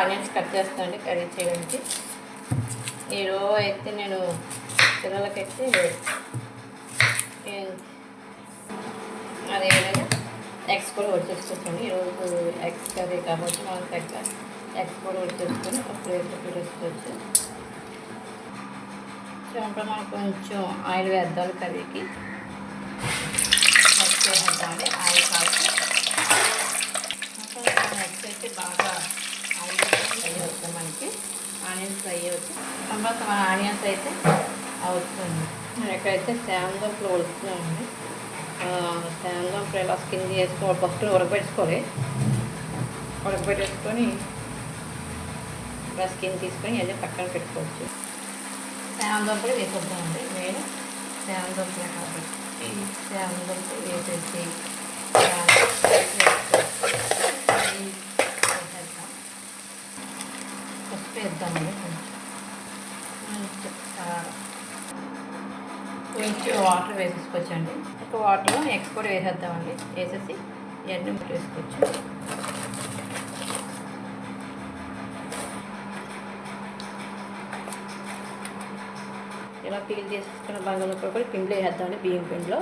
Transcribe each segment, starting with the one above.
Onions cut చేస్తామండి curry చేయడానికి. ఈరోజు అయితే నేను పిల్లలకైతే ఏ- అదేవిధంగా ఎగ్స్ కూడా వచ్చేసుకుంటాను ఈరోజు ఎగ్స్ కర్రీ కాబట్టి మనం తగ్గ ఎగ్స్ కూడా వచ్చేసుకొని ఒక ప్లేట్లో పెట్టేసుకోవచ్చు. సో అప్పుడు మనం కొంచెం ఆయిల్ వేద్దాం కర్రీకి. ఎగ్స్ వేద్దామండి? ఆయిల్ కాల్చి ఎగ్స్ అయితే బాగా ఫ్రై అవుతుంది మనకి. ఆనియన్స్ ఫ్రై అవుతుంది తర్వాత మన ఆనియన్స్ అయితే అవుతుంది ఎక్కడైతే శాంతంపులు వస్తున్నామండి శాంతంపులు ఇలా స్కిన్ చేసుకోవాలి ఫస్ట్ ఉడకబెట్టుకోవాలి. ఉడకబెట్టేసుకొని ఇలా స్కిన్ తీసుకొని అన్నీ పక్కన పెట్టుకోవచ్చు. శాంతంపులు వేసేద్దామండి నేను శాంతంపులు కాబట్టి శాంతంపులు వేసేసి పసుపు వేద్దామండి కొంచెం వాటర్ వేసేసుకోవచ్చండి. ఒక వాటర్లో ఎగ్స్ కూడా వేసేద్దామండి. వేసేసి ఇవన్నీ వేసుకోవచ్చు. ఇలా పీల్ చేసుకున్న బంగాళదుంపలు కూడా పిండిలో వేసేద్దామండి బియ్యం పిండిలో.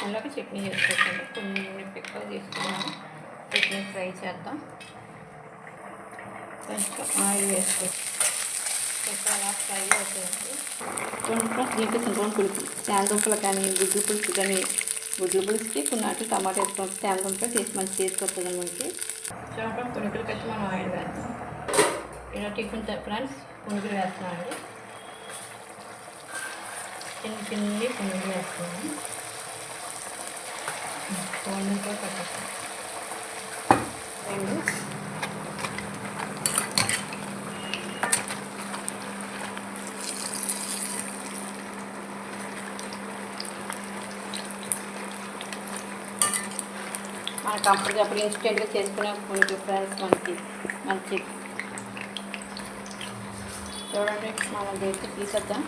టిఫిన్లోకి చట్నీ చేసుకోవచ్చు కొన్ని పిక్కలు తీసుకున్నాము చట్నీ ఫ్రై చేద్దాం. కొంచెం ఆయిల్ వేసుకోవచ్చు అలా ఫ్రై అవుతాయండి కొంచెం దీంట్లో చింతపండు పులుసు శాందుంపలు కానీ గుడ్లు పులుసు కానీ గుడ్లు పులుసుకి కొన్ని అట్లు టమాటా వేసుకుంటాం శాందుంపలు టేస్ట్ మంచి టేస్ట్ వస్తుంది మనకి. చూడండి పునుకులకి వచ్చి మనం ఆయిల్ వేస్తాం ఇలా టిఫిన్ ఫ్రెండ్స్ పునుకులు వేస్తున్నామండి చిన్న చిన్ని పునుగులు వేస్తున్నాం ఫోన్తో పెట్టేస్తాం రెండు మనకు అప్పటికప్పుడు ఇన్స్టెంట్గా చేసుకునే కొన్ని ఫ్రెండ్స్ మనకి మంచి. చూడండి మనం దేనికి తీసేద్దాం.